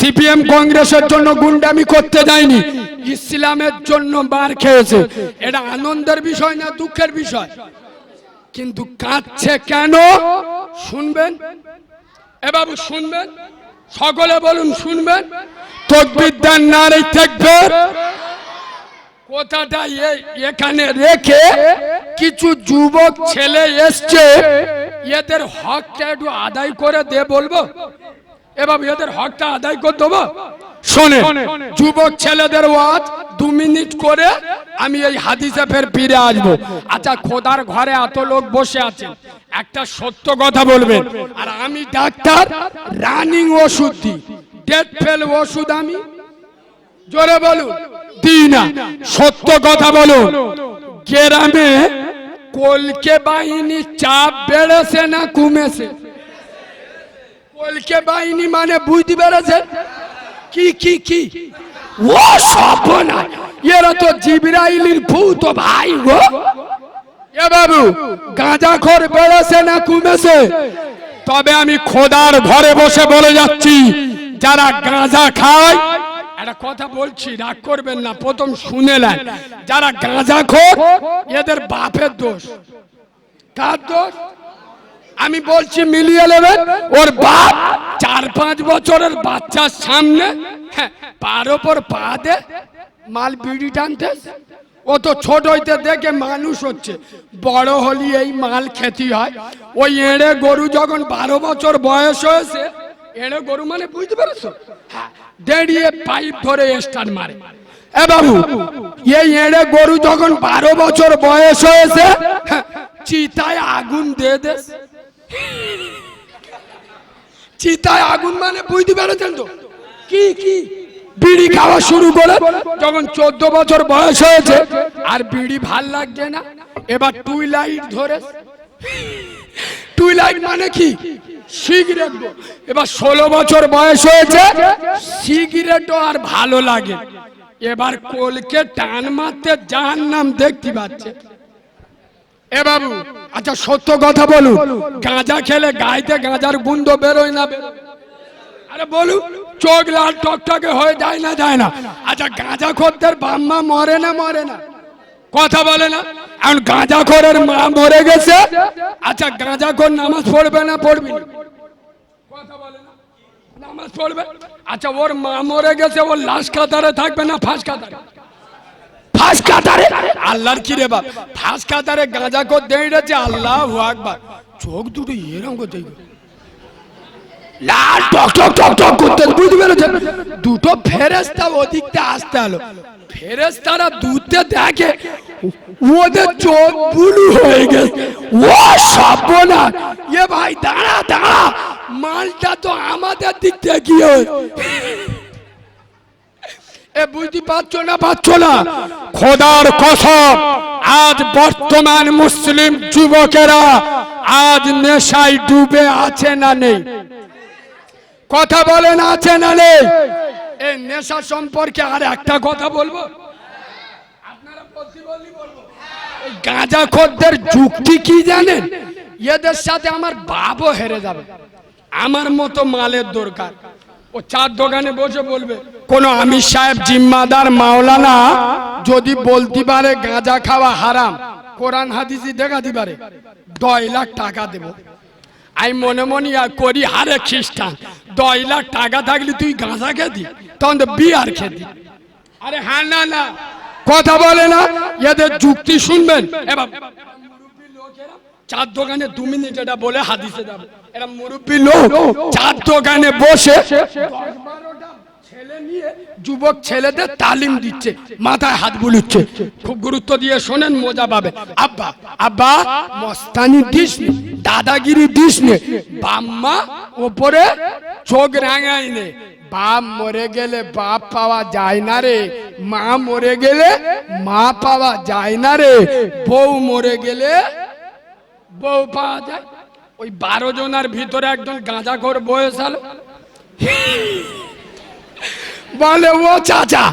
CPM কংগ্রেসের জন্য গুন্ডামি করতে যায়নি ইসলামের জন্য মার খেয়েছে। এটা আনন্দের বিষয় না দুঃখের বিষয়? কিন্তু কাঁদছে কেন? শুনবেন? এ বাবু, শুনবেন? সকলে বলুন, শুনবেন? তকবির দেন নারী থাকবেন কথাটা এখানে রেখে কিছু যুবক ছেলে এসছে। এদের হকটা একটু আদায় করে দে বলব। এবার এদের হকটা আদায় করে দেবো। শোনে যুবক ছেলেদের ওয়াজ দু মিনিট করে আমি এই হাদিসে ফের ফিরে আসব। আচ্ছা খোদার ঘরে এত লোক বসে আছে একটা সত্য কথা বলবেন আর আমি ডাক্তার রানিং ওষুধ দিই। ডেট ফেল ওষুধ আমি? জোরে বলুন। দিই না। সত্য কথা বলুন। গ্রামে কলকে বাহিনী চাপ বেড়েছে না কমেছে? কলকে বাহিনী মানে বুঝতে পেরেছে কি কি কি? ও সব না এরা তো জিবরাইলির ভূত ভাই গো। এ বাবু, গাঁজা খোর বেড়েছে না কমেছে? তবে আমি খোদার ঘরে বসে বলে যাচ্ছি, যারা গাঁজা খায়, একটা কথা বলছি, রাগ করবেন না, প্রথম শুনে নেন। যারা গাঁজা খোর, এদের বাপের দোষ। কার দোষ? আমি বলছি মিলিয়ে নেবেন ওর বাপ চার পাঁচ বছরের বাচ্চার সামনে হ্যাঁ, পার ওপর পা দে মাল বিড়ি টানতে। ও তো ছোট হইতে দেখে মানুষ হচ্ছে। বড় হলি এই মাল খেতে হয়। ওই এড়ে গরু যখন বারো বছর বয়স হয়েছে এড়ে গরু মানে বুঝতে পেরেছ? হ্যাঁ, দাঁড়িয়ে পাইপ ধরে স্টার্ট মারে। এ বাবু এই এড়ে গরু যখন বারো বছর বয়স হয়েছে হ্যাঁ, চিতায় আগুন দে। চিতায় আগুন মানে বুঝতে পেরেছেন তো? কি কি? বিড়ি খাওয়া শুরু করে, যখন চোদ্দ বছর বয়স হয়েছে, আর বিড়ি ভালো লাগছে না, এবার টুই লাইট ধরে। টুই লাইট মানে কি? সিগারেট এবার ষোলো বছর বয়স হয়েছে সিগারেটও আর ভালো লাগে। এবার কোলকে টান মারতে যার নাম দেখতে পাচ্ছে। এ বাবু আচ্ছা সত্য কথা বলুন। গাঁজা খেলে গাইতে গাঁজার গুন্দ বেরোয় না? আরে বলুন চোখ লাল টকটকে হয়ে যায় না যায় না? আচ্ছা গাঁজা খোরদের বাম্মা মরে না মরে না? কথা বলে না? এখন গাঁজা খোরের মা মরে গেছে। আচ্ছা গাঁজা খোর নামাজ পড়বে না পড়বি কথা বলে না? নামাজ পড়বে? আচ্ছা ওর মা মরে গেছে ওর লাশ কাতারে থাকবে না ফাঁস কাতারে? ফাঁস কাতারে? আল্লাহর কি রে বাপ? ফাঁস কাতারে গাঁজা কর দেড়েছে আল্লাহ আকবার। চোখ দুটো এরকম করতে লাল টক টক টক টক করতে বুঝতে পেরেছেন দুটো ফেরেস্তা ওদিকটা আসতে হলো ফেরেস্তারা দুধতে দেখে ওদের চোখ বুলু হয়ে গেছে। ও সর্বনা এ ভাই দাঁড়া দাঁড়া। মালটা তো আমাদের দিক থেকে বুঝতে পারছ না পারছ না? খোদার কসম, আজ বর্তমান মুসলিম যুবকেরা আজ নেশায় ডুবে আছে না নেই? কথা বলেন আছে না নেই? এই নেশা সম্পর্কে আর একটা কথা বলব? যুক্তি কি জানেন? এদের সাথে আমার বাপও হেরে যাবে। আমার মতো মালের দরকার। ও চার দোকানে বসে বলবে কোন আমির সাহেব, জিম্মাদার মাওলানা যদি বলতে পারে গাঁজা খাওয়া হারাম, কোরআন হাদিসি দেখাতে পারে। দশ লাখ টাকা দেবো। আমি মনে মনে করি, হারে খ্রিস্টান, দশ লাখ টাকা থাকলে তুই গাঁজা খেতি, তখন তো বিয়ার খেতি। আরে হ্যাঁ না না। কথা বলে না, এদের যুক্তি শুনবেন। এবার চার দোকানে দু মিনিট এটা বলে হাদিসে যাবে। এরা লোক, চার দোকানে বসে ছেলে নিয়ে যুবক ছেলেদের তালিম দিচ্ছে, মাথায় হাত বুলুচ্ছে। খুব গুরুত্ব দিয়ে শোনেন, মজা পাবে। আব্বা আব্বা, মস্তানি দিস দাদাগিরি দিস নে। বাম্মা ওপরে চোখ রাঙাই নে। বাপ মরে গেলে বাপ পাওয়া যায় না রে। মা মরে গেলে মা পাওয়া যায় না রে। বউ মরে গেলে বউ পাওয়া যায়। ওই বারো জনের ভিতরে একজন গাঁজা ঘর বয়সাল বলে, ও চাচা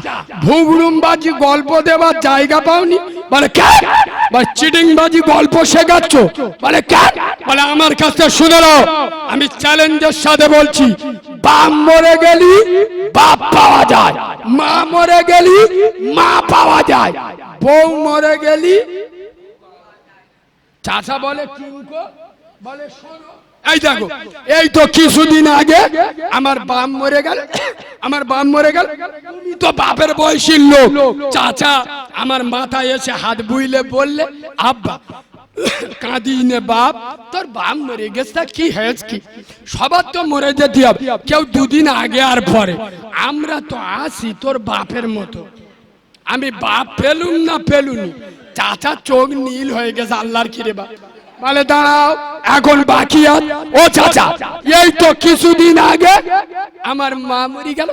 ভুগড়ুম বাজি গল্প দেবার জায়গা পাওনি? বলে, কে? বলে চিটিং বাজি গল্প শেখাচ্ছ? বলে, কে? বলে, আমার কাছে শুনে নাও, আমি চ্যালেঞ্জের সাথে বলছি, বাপ মরে গেলি, বাপ পাওয়া যায়, মা মরে গেলি, মা পাওয়া যায়, বউ মরে গেলি। চাচা বলে শোনো এই দেখো এই তো কিছুদিন আগে আমার বাপ মরে গেল আমার বাপ মরে গেল। তুমি তো বাপের বয়সীর লোক। চাচা আমার মাথায় এসে হাত বুইলে বললে আব্বা কাঁদি নে বাপ তোর বাপ মরে গেছে তা কি হয়েছে কি? সবার তো মরে যেতে হবে। কেউ দুদিন আগে আর পরে। আমরা তো আসি তোর বাপের মতো। আমি বাপ পেলুম না পেলুনি। চাচা চোখ নীল হয়ে গেছে আল্লাহর কিরে বা বলে, দাঁড়াও, এখন বাকি আছে ও চাচা, এই তো কিছুদিন আগে আমার মা মরি গেল।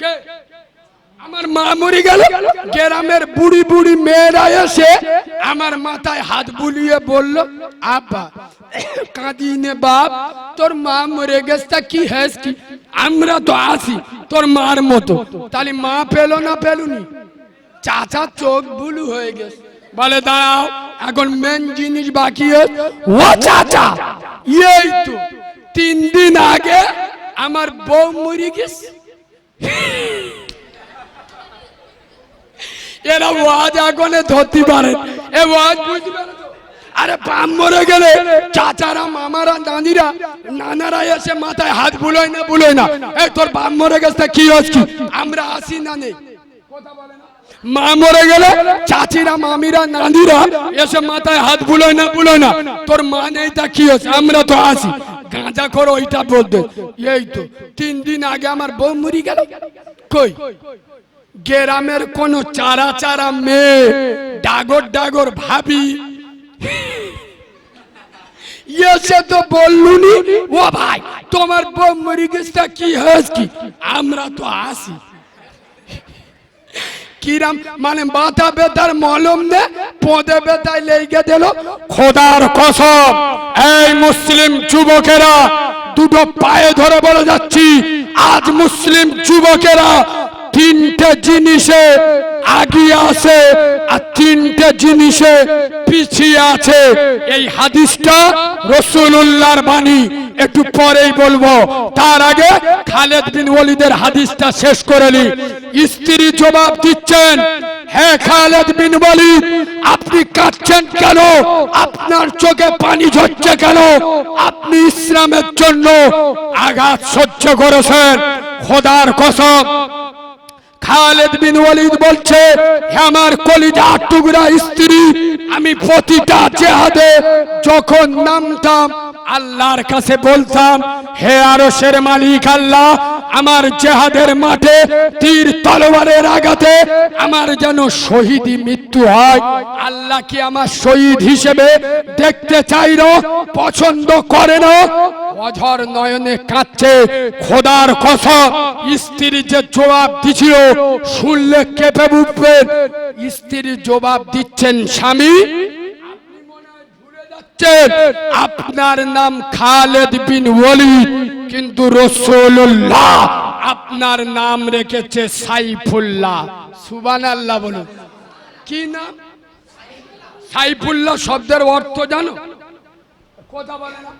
কে? আমার মা মরি গেল। গ্রামের বুড়ি বুড়ি মেয়েরা এসে আমার মাথায় হাত বুলিয়ে বলল, আব্বা কাঁদি নে বাপ, তোর মা মরে গেছে, তা কি হয়েছে কি? আমরা তো আসি তোর মার মতো। তাহলে মা পেল না পেলুনি? চাচা, চোখ বুলু হয়ে গেছে। বলে, দাঁড়াও এখন মেন জিনিস বাকি এই তো, তিন দিন আগে আমার বউ মরি গেছে। এরা ওয়াজ আগুনে ধরতে পারে। এ ওয়াজ বুঝতে পারে আরে বাম মরে গেলে চাচারা, মামারা দাদিরা নানারা এসে মাথায় হাত বুলোয় না বুলোয় না। এই তোর বাম মরে গেছে কি হচ্ছে আমরা আসি না নেই মা মরে গেলে চাচিরা, মামিরা, নানিরা এসে মাথায় হাত বুলোয় না বুলোয় না। তোর মা নেই তা কি হচ্ছে আমরা তো আসি গাঁজা করো, ওইটা বলতে এই তো, তিন দিন আগে আমার বউ মরি গেল। কই? গ্রামের কোন চারা চারা মেয়ে, ডাগর ডাগর ভাবি। এসে তো বললুনি, ও ভাই, তোমার বউ মরি গেছে কি হয়েছে কি? আমরা তো আসি কিরাম? মানে মাথা ব্যথার মলম দে পদে ব্যথায় লেগে দিল খোদার কসম, এই মুসলিম যুবকেরা দুটো পায়ে ধরে বলে যাচ্ছি, আজ মুসলিম যুবকেরা তিনটে জিনিসে আগিয়ে আছে আর তিনটে জিনিসে পিছিয়ে আছে। এই হাদিসটা রসুল্লাহর বাণী। একটু পরেই বলব, তার আগে খালেদ বিন ওলিদের হাদিসটা শেষ করে নি। স্ত্রী জবাব দিচ্ছেন হ্যাঁ খালেদ বিন ওলিদ আপনি কাঁদছেন কেন? আপনার চোখে পানি ঝরছে কেন? আপনি ইসলামের জন্য আঘাত সহ্য করেছেন। খোদার কসম। খালেদ বিন ওয়ালিদ বলছে, "হে আমার কলিজা টুকরা স্ত্রী, আমি প্রতিটা জেহাদে যখন নামতাম আল্লাহর কাছে বলতাম, হে আরশের মালিক আল্লাহ, আমার জেহাদের মাঠে তীর তলোয়ারের আঘাতে আমার যেন শহীদি মৃত্যু হয়। আল্লাহ কি আমার শহীদ হিসেবে দেখতে চাই না পছন্দ করে না? অঝর নয়নে কাঁদছে খোদার কসম। স্ত্রীর যে জবাব দিছিল, শুনলে কেঁপে উঠবেন। স্ত্রীর জবাব দিচ্ছেন স্বামী যাচ্ছেন, আপনার নাম খালেদ বিন ওয়ালিদ কিন্তু রসুল্লাহ আপনার নাম রেখেছে সাইফুল্লাহ। সুবান আল্লাহ বলুন। কি নাম? সাইফুল্লাহ শব্দের অর্থ জানো? কথা বলে না।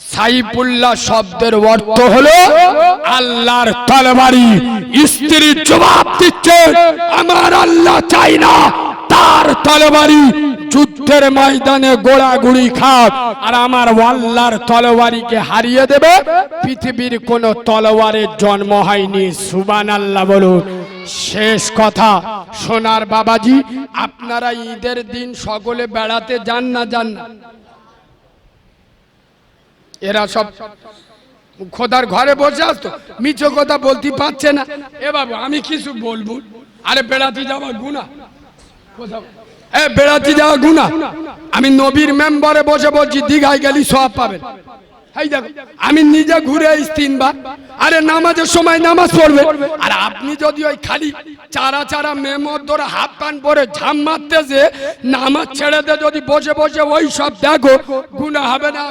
সাইফুল্লাহ শব্দের অর্থ হলো আল্লাহর তলবারি স্ত্রীর জবাব দিচ্ছে আমার আল্লাহ চাই না তার তলবারি যুদ্ধের ময়দানে গোড়াগুড়ি খাক আর আমার আল্লাহর তলবারিকে হারিয়ে দেবে, পৃথিবীর কোন তলোয়ারের জন্ম হয়নি। সুবান আল্লাহ বলুন। শেষ কথা, সোনার বাবাজি, আপনারা ঈদের দিন সকলে বেড়াতে যান না যান না? এরা সব খোদার ঘরে বসে আসতো। মিছো কথা বলতে পারছে না। এ বাবু, আমি কিছু বলব? আরে বেড়াতে যাওয়া গুনা কোথাও এ বেড়াতে যাওয়া গুনা আমি নবীর মেম্বারে বসে বলছি, দীঘায় গেলি সব পাবেন। আমি নিজে ঘুরে তিনবার আরে নামাজের সময় নামাজ পড়বে। আর আপনি যদি ওই খালি চারা চারা মেমর ধরে হাফ প্যান্ট পরে ঝাম মারতে যে নামাজ ছেড়ে দে যদি বসে বসে ওই সব দেখো, গুণা হবে না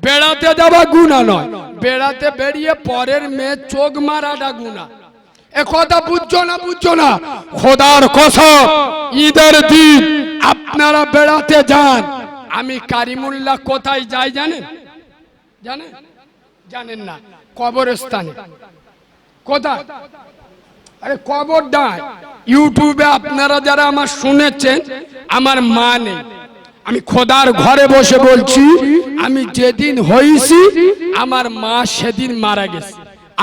বেড়াতে যাওয়া গুণা নয়। বেড়াতে বেরিয়ে পরের মেয়ে চোখ মারাটা গুণা। এ কথা বুঝছ না বুঝছ না? খোদার কসম, ঈদের দিন আপনারা বেড়াতে যান। আমি কারিমুল্লাহ কোথায় যাই জানেন? জানেন? জানেন না। কবরস্থানে। কোথায়? আরে কবর ডায় ইউটিউবে আপনারা যারা আমার শুনেছেন, আমার মা নেই। আমি খোদার ঘরে বসে বলছি, আমি যেদিন হইছি, আমার মা সেদিন মারা গেছে।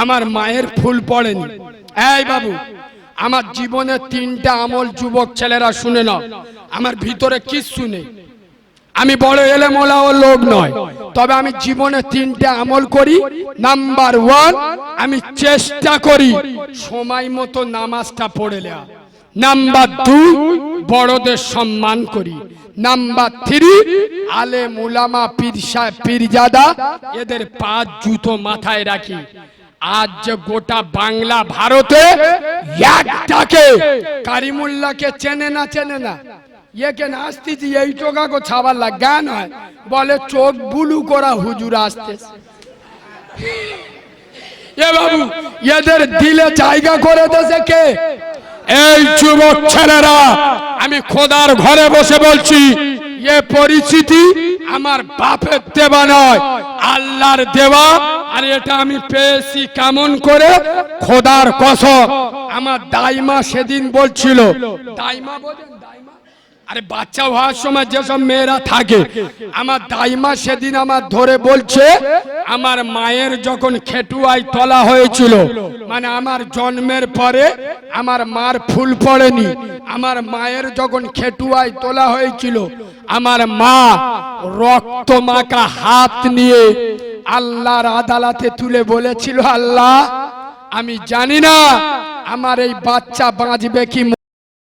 আমার মায়ের ফুল পড়েনি। এই বাবু, আমার জীবনে তিনটা আমল যুবক ছেলেরা শুনে নাও। আমার ভিতরে কিচ্ছু নেই। আমি বড় এলেমোলা ও লোক নয়। তবে আমি জীবনে তিনটে আমল করি। নাম্বার ওয়ান, আমি চেষ্টা করি সময় মতো নামাজটা পড়ে নেওয়া নাম্বার দুই, বড়দের সম্মান করি। নাম্বার থ্রি আলে মুলামা পীরসা পীরজাদা, এদের পাঁচ জুতো মাথায় রাখি। আজ যে গোটা বাংলা ভারতে একটাকে কারিমুল্লাহকে চেনে না চেনে না। একে নাস্তিছি এই টোকাকে ছাবার লাগ হয় বলে চোখ বুলু করা হুজুর আসতেছে। এ বাবু, এদের দিলে জায়গা করে দেছে কে? এই যুবক ছেলেরা, আমি খোদার ঘরে বসে বলছি এ পরিচিতি আমার বাপের দেওয়া নয়, আল্লাহর দেওয়া। আর এটা আমি পেয়েছি কেমন করে? খোদার কসম। আমার দাইমা সেদিন বলছিল, দাইমা বলেন আরে বাচ্চা হওয়ার সময় যেসব মেয়েরা থাকে, আমার দাইমা সেদিন আমার ধরে বলছে, আমার মায়ের যখন খেটুয়ায় তলা হয়েছিল মানে আমার জন্মের পরে আমার মার ফুল পড়েনি, আমার মায়ের যখন খেটুয়ায় তোলা হয়েছিল, আমার মা রক্ত মাখা হাত নিয়ে আল্লাহর আদালতে তুলে বলেছিল, আল্লাহ, আমি জানি না আমার এই বাচ্চা বাঁচবে কি